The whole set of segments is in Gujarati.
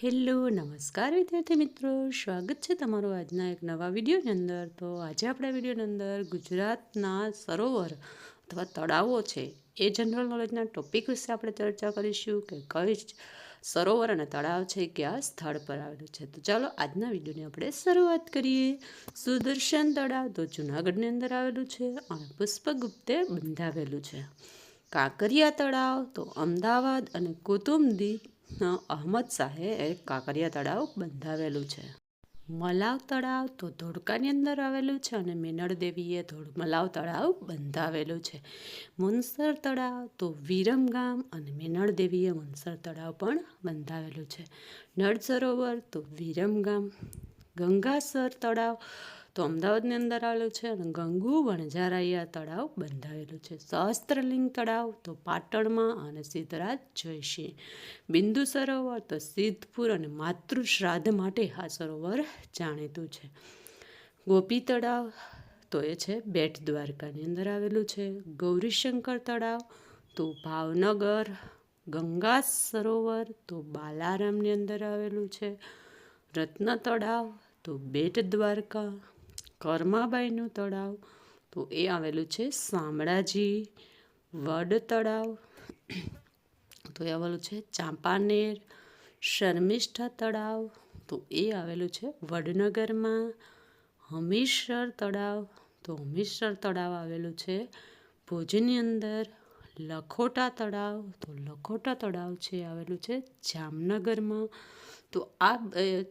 હેલો, નમસ્કાર વિદ્યાર્થી મિત્રો. સ્વાગત છે તમારું આજના એક નવા વિડીયોની અંદર. તો આજે આપણા વિડીયોની અંદર ગુજરાતના સરોવર અથવા તળાવો છે એ જનરલ નોલેજના ટોપિક વિશે આપણે ચર્ચા કરીશું કે કઈ સરોવર અને તળાવ છે કયા સ્થળ પર આવેલું છે. તો ચાલો આજના વિડીયોની આપણે શરૂઆત કરીએ. સુદર્શન તળાવ તો જુનાગઢની અંદર આવેલું છે અને પુષ્પગુપ્તે બંધાવેલું છે. કાંકરિયા તળાવ તો અમદાવાદ અને કુતુમદી અહમદ શાહે એક કાંકરિયા તળાવ બંધાવેલું છે. મલાવ તળાવ તો ધોળકાની અંદર આવેલું છે અને મેનળ દેવીએ ધોળ મલાવ તળાવ બંધાવેલું છે. મુનસર તળાવ તો વિરમગામ અને મેનળ દેવીએ મુનસર તળાવ પણ બંધાવેલું છે. નળ સરોવર તો વિરમગામ ગંગાસર તળાવ તો અમદાવાદની અંદર આવેલું છે અને ગંગુ વણઝારાયા તળાવ બંધાવેલું છે. સહસ્ત્રલિંગ તળાવ તો પાટણમાં અને સિદ્ધરાજ જયસિંહ બિંદુ સરોવર તો સિદ્ધપુર અને માતૃ શ્રાદ્ધ માટે આ સરોવર જાણીતું છે. ગોપી તળાવ તો એ છે બેટ દ્વારકાની અંદર આવેલું છે. ગૌરીશંકર તળાવ તો ભાવનગર. ગંગા સરોવર તો બાલારામની અંદર આવેલું છે. રત્ન તળાવ તો બેટ દ્વારકા. કર્માબાઈનું તળાવ, તો એ આવેલું છે શામળાજી વડ તળાવ. તો એ આવેલું છે ચાંપાનેર શર્મિષ્ઠા તળાવ. તો એ આવેલું છે વડનગરમાં હમીરસર તળાવ. તો હમીરસર તળાવ આવેલું છે ભુજની અંદર. લખોટા તળાવ, તો લખોટા તળાવ છે આવેલું છે જામનગરમાં, તો આ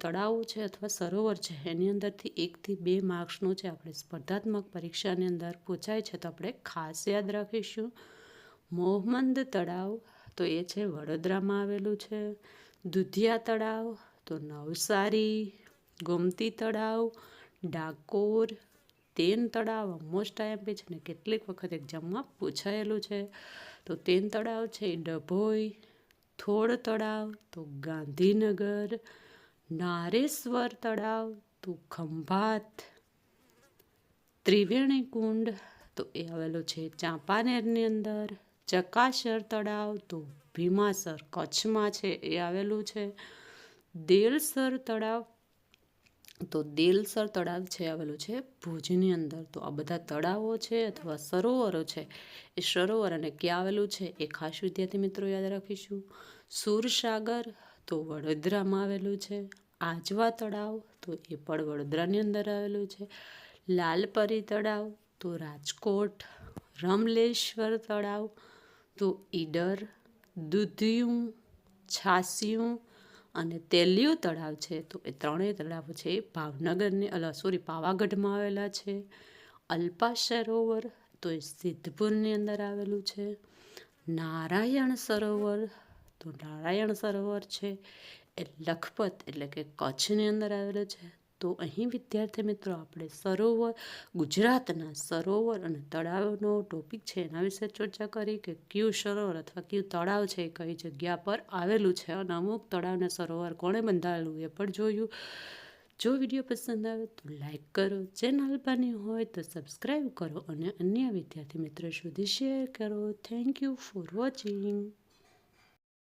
તળાવો છે અથવા સરોવર છે, એની અંદરથી એકથી બે માર્ક્સનું છે આપણે સ્પર્ધાત્મક પરીક્ષાની અંદર પૂછાય છે, તો આપણે ખાસ યાદ રાખીશું. મોહમંદ તળાવ, તો એ છે વડોદરામાં આવેલું છે. દુધિયા તળાવ, તો નવસારી. ગોમતી તળાવ, ડાકોર તેન તળાવ મોસ્ટ આઈએમપી છે ને કેટલીક વખત એક્ઝામમાં પૂછાયેલું છે. તો તેન તળાવ છે એ ડભોઈ થોડ તળાવ, તો ગાંધીનગર, નારેશ્વર તળાવ, તો ખંભાત, ત્રિવેણી કુંડ, તો એ આવેલો છે ચાંપાનેરની અંદર, ચકાસર તળાવ, તો ભીમાસર કચ્છમાં છે એ આવેલું છે. દેલસર તળાવ તો દેલસર તળાવ છે આવેલું છે ભુજની અંદર. તો આ બધા તળાવો છે અથવા સરોવરો છે, એ સરોવર અને ક્યાં આવેલું છે એ ખાસ વિદ્યાર્થી મિત્રો યાદ રાખીશું. સુરસાગર, તો વડોદરામાં આવેલું છે. આજવા તળાવ, તો એ પણ વડોદરાની અંદર આવેલું છે. લાલપરી તળાવ, તો રાજકોટ. રમલેશ્વર તળાવ, તો ઈડર. દૂધિયું, છાસિયું અને તેલિયું તળાવ છે. તો એ ત્રણેય તળાવ છે. ભાવનગરની, અલ, સોરી, પાવાગઢમાં આવેલા છે. અલ્પા સરોવર, તો એ સિદ્ધપુરની અંદર આવેલું છે. નારાયણ સરોવર, તો નારાયણ સરોવર છે. એ લખપત, એટલે કે કચ્છની અંદર આવેલું છે. તો અહીં, વિદ્યાર્થી મિત્રો, આપણે સરોવર, ગુજરાતના સરોવર અને તળાવનો ટોપિક છે એના વિશે ચર્ચા કરી કે કયું સરોવર અથવા કયું તળાવ છે કઈ જગ્યા પર આવેલું છે અને અમુક તળાવને સરોવર કોણે બંધાવેલું એ પણ જોયું. જો વીડિયો પસંદ આવે તો લાઈક કરો, ચેનલ બની હોય તો સબસ્ક્રાઈબ કરો અને અન્ય વિદ્યાર્થી મિત્રો સુધી શેર કરો. Thank you for watching